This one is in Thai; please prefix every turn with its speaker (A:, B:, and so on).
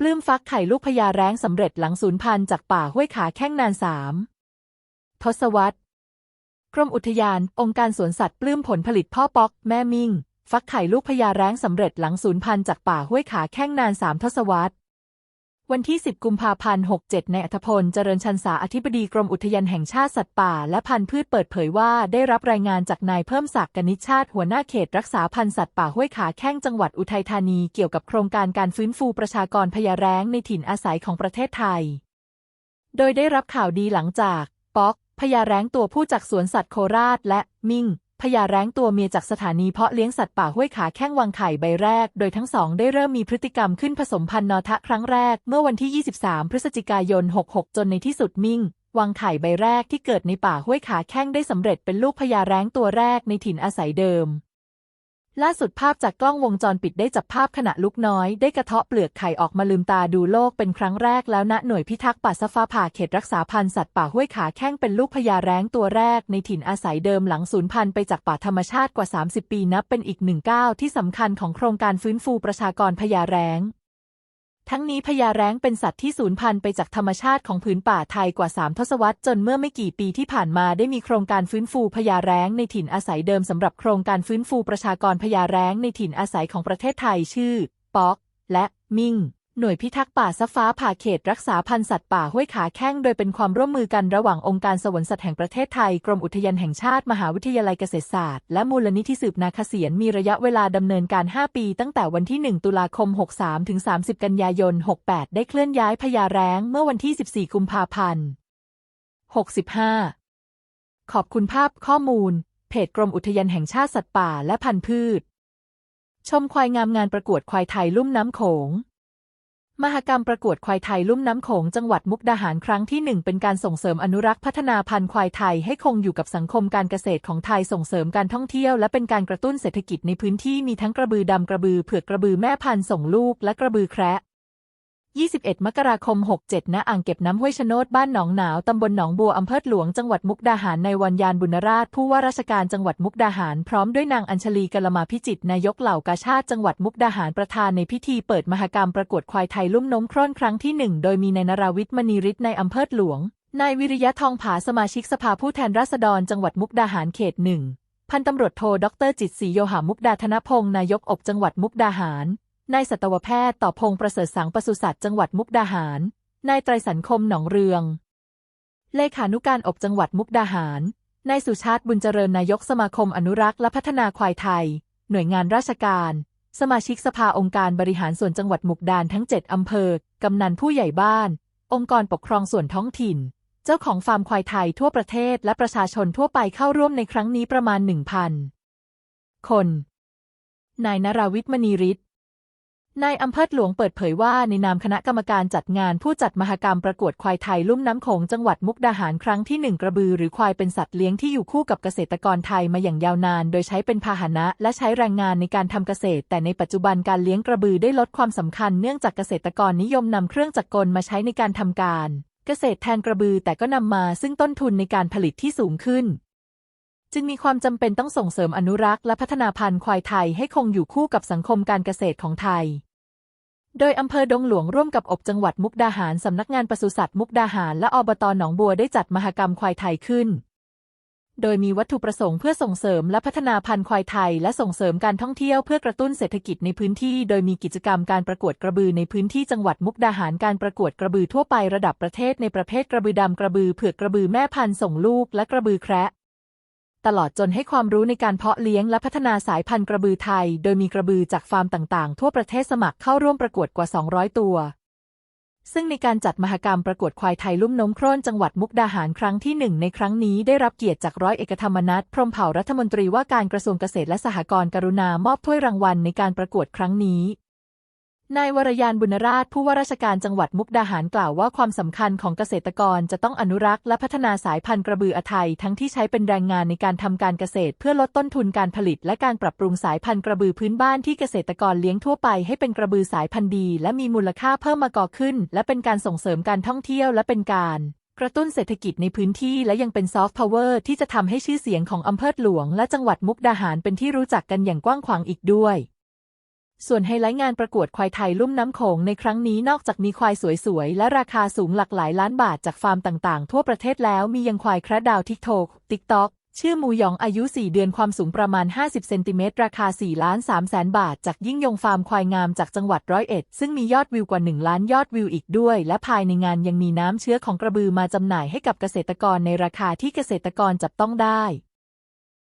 A: ปลื้มฟักไข่ลูกพญาแร้งสำเร็จหลังสูญพันธุ์จากป่าห้วยขาแข้งนานสามทศวรรษกรมอุทยาน องค์การสวนสัตว์ปลื้มผลผลิตพ่อป๊อก แม่มิ่ง ฟักไข่ลูกพญาแร้งสำเร็จหลังสูญพันธุ์จากป่าห้วยขาแข้งนานสามทศวรรษ วันที่ 10 กุมภาพันธ์ 67 ในอัธพล เจริญชันษาอธิบดีกรมอุทยานแห่งชาติสัตว์ป่า และพันธุ์พืชเปิดเผยว่าได้รับรายงานจากนายเพิ่มศักดิ์กนิชาติหัวหน้าเขตรักษาพันธุ์สัตว์ป่าห้วยขาแข้งจังหวัดอุทัยธานีเกี่ยวกับโครงการการฟื้นฟูประชากรพญาแร้งในถิ่นอาศัยของประเทศไทย โดยได้รับข่าวดีหลังจาก ป๊อกพญาแร้งตัวผู้จากสวนสัตว์โคราช และ มิ่ง พญาแร้งตัวเมียจากสถานีเพาะเลี้ยงสัตว์ป่าห้วยขาแข้งวังไข่ใบแรก โดยทั้งสองได้เริ่มมีพฤติกรรมขึ้นผสมพันธุ์นอทะครั้งแรก เมื่อวันที่ 23 พฤศจิกายน 66 จนในที่สุดมิ่งวังไข่ใบแรกที่เกิดในป่าห้วยขาแข้งได้สำเร็จเป็นลูกพญาแร้งตัวแรกในถิ่นอาศัยเดิม ล่าสุดภาพจากกล้องวงจรปิดได้จับภาพขณะลูกน้อย ได้กระเทาะเปลือกไข่ออกมาลืมตาดูโลกเป็นครั้งแรกแล้วณหน่วยพิทักษ์ป่าสฟ้าผ่าเขตรักษาพันธุ์สัตว์ป่าห้วยขาแข้งเป็นลูกพญาแร้งตัวแรก ในถิ่นอาศัยเดิมหลังสูญพันธุ์ไปจากป่าธรรมชาติกว่า 30 ปีนับเป็นอีกหนึ่งก้าวที่สำคัญของโครงการฟื้นฟูประชากรพญาแร้ง ทั้งนี้พญาแร้งเป็นสัตว์ที่สูญพันธุ์ไปจากธรรมชาติของผืนป่าไทยกว่า 3 ทศวรรษจนเมื่อไม่กี่ปีที่ผ่านมาได้มีโครงการฟื้นฟูพญาแร้งในถิ่นอาศัยเดิมสำหรับโครงการฟื้นฟูประชากรพญาแร้งในถิ่นอาศัยของประเทศไทยชื่อ ป๊อก และ มิ่ง หน่วยพิทักษ์ป่าสะฟ้าผ่าเขตรักษาพันธุ์สัตว์ป่าห้วยขาแข้งโดยเป็นความร่วมมือกันระหว่างองค์การสวนสัตว์แห่งประเทศไทย กรมอุทยานแห่งชาติ มหาวิทยาลัยเกษตรศาสตร์ และมูลนิธิสืบนาคเสียนมีระยะเวลาดำเนินการ 5 ปี ตั้งแต่วันที่ 1 ตุลาคม 63 ถึง 30 กันยายน 68 ได้เคลื่อนย้ายพญาแร้งเมื่อวันที่ 14 กุมภาพันธ์ 65 ขอบคุณภาพข้อมูล เพจกรมอุทยานแห่งชาติสัตว์ป่าและพันธุ์พืช ชมควายงามงานประกวดควายไทยลุ่มน้ำโขง มหกรรมประกวดควายไทยลุ่มน้ำโขงจังหวัดมุกดาหารครั้งที่หนึ่งเป็นการส่งเสริมอนุรักษ์พัฒนาพันธุ์ควายไทยให้คงอยู่กับสังคมการเกษตรของไทยส่งเสริมการท่องเที่ยวและเป็นการกระตุ้นเศรษฐกิจในพื้นที่มีทั้งกระบือดำกระบือเผือกกระบือแม่พันธุ์ส่งลูกและกระบือแคระ 21 มกราคม 67 ณ อ่างเก็บน้ำห้วยชโนดบ้านหนองหนาว ตำบลหนองบัวอำเภอหลวง จังหวัดมุกดาหาร ในวันยานบุญราช ผู้ว่าราชการจังหวัดมุกดาหาร พร้อมด้วยนางอัญชลีกลมาพิจิต นายกเหล่ากาชาติจังหวัดมุกดาหาร ประธานในพิธีเปิดมหกรรมประกวดควายไทยลุ่มน้มคร่นครั้งที่หนึ่งโดยมีนายนราวิทย์มณีฤทธิ์ในอำเภอหลวง นายวิริยะทองผา สมาชิกสภาผู้แทนราษฎร จังหวัดมุกดาหารเขตหนึ่ง พันตำรวจโท ดรจิตศรีโยหามุกดาธนพงศ์ นายกอบจังหวัดมุกดาหาร นายสัตวแพทย์ต่อพงประเสริฐสังปศุสัตว์จังหวัดมุกดาหาร นายไตรสันคมหนองเรือง เลขานุการอบจังหวัดมุกดาหาร นายสุชาติบุญเจริญนายกสมาคมอนุรักษ์และพัฒนาควายไทย หน่วยงานราชการ สมาชิกสภาองค์การบริหารส่วนจังหวัดมุกดาหารทั้ง 7 อำเภอ กำนันผู้ใหญ่บ้าน องค์กรปกครองส่วนท้องถิ่น เจ้าของฟาร์มควายไทยทั่วประเทศและประชาชนทั่วไปเข้าร่วมในครั้งนี้ประมาณ 1,000 คน นายนราวิทย์มณีฤทธิ นายอำเภอหลวงเปิดเผยว่าในนามคณะกรรมการจัดงานผู้จัดมหกรรมประกวดควายไทยลุ่มน้ำโขงจังหวัดมุกดาหารครั้งที่หนึ่งกระบือหรือควายเป็นสัตว์เลี้ยงที่อยู่คู่กับเกษตรกรไทยมาอย่างยาวนาน โดยใช้เป็นพาหนะและใช้แรงงานในการทำเกษตร แต่ในปัจจุบันการเลี้ยงกระบือได้ลดความสำคัญเนื่องจากเกษตรกรนิยมนำเครื่องจักรกลมาใช้ในการทำการ เกษตรแทนกระบือแต่ก็นำมาซึ่งต้นทุนในการผลิตที่สูงขึ้นจึงมีความจำเป็นต้องส่งเสริมอนุรักษ์และพัฒนาพันธุ์ควายไทยให้คงอยู่คู่กับสังคมการเกษตรของไทย โดยอำเภอดงหลวงร่วมกับอบจังหวัดมุกดาหารสำนักงานปศุสัตว์มุกดาหารและอบตหนองบัวได้จัดมหกรรมควายไทยขึ้น โดยมีวัตถุประสงค์เพื่อส่งเสริมและพัฒนาพันธุ์ควายไทย และส่งเสริมการท่องเที่ยวเพื่อกระตุ้นเศรษฐกิจในพื้นที่ โดยมีกิจกรรมการประกวดกระบือในพื้นที่จังหวัดมุกดาหารการประกวดกระบือทั่วไประดับประเทศในประเภทกระบือดำกระบือเผือกกระบือแม่พันธุ์ส่งลูกและกระบือแคระ ตลอดจนให้ความรู้ในการเพาะเลี้ยงและพัฒนาสายพันธุ์กระบือไทย โดยมีกระบือจากฟาร์มต่างๆ ทั่วประเทศสมัครเข้าร่วมประกวดกว่า 200 ตัว ซึ่งในการจัดมหกรรมประกวดควายไทยลุ่มน้มโคร่นจังหวัดมุกดาหารครั้งที่หนึ่งในครั้งนี้ได้รับเกียรติจากร้อยเอกธรรมนัฐพรหมเผ่ารัฐมนตรีว่าการกระทรวงเกษตรและสหกรณ์กรุณามอบถ้วยรางวัลในการประกวดครั้งนี้ นายวรยานบุญราชผู้ว่าราชการจังหวัดมุกดาหารกล่าวว่าความสำคัญของเกษตรกรจะต้องอนุรักษ์และพัฒนาสายพันธุ์กระบืออไทยทั้งที่ใช้เป็นแรงงานในการทำการเกษตร เพื่อลดต้นทุนการผลิต และการปรับปรุงสายพันธุ์กระบือพื้นบ้านที่เกษตรกรเลี้ยงทั่วไปให้เป็นกระบือสายพันธุ์ดี และมีมูลค่าเพิ่มมาก่อขึ้น และเป็นการส่งเสริมการท่องเที่ยวและเป็นการกระตุ้นเศรษฐกิจในพื้นที่และยังเป็นซอฟต์พาวเวอร์ที่จะทำให้ชื่อเสียงของอำเภอหลวง และจังหวัดมุกดาหารเป็นที่รู้จักกันอย่างกว้างขวางอีกด้วย ส่วนไฮไลท์งานประกวดควายไทยลุ่มน้ำโขงในครั้งนี้นอกจากมีควายสวยๆ และราคาสูงหลักหลายล้านบาทจากฟาร์มต่างๆ ทั่วประเทศแล้วมียังควายคระดาวทิกโทกติ๊กต็อกชื่อมูหยองอายุ 4 เดือนความสูงประมาณ 50 เซนติเมตรราคา 4 ล้าน3แสนบาท จากยิ่งยงฟาร์มควายงามจากจังหวัดร้อยเอ็ด ซึ่งมียอดวิวกว่า 1 ล้านยอดวิวอีกด้วย และภายในงานยังมีน้ำเชื้อของกระบือมาจำหน่ายให้กับเกษตรกรในราคาที่เกษตรกรจับต้องได้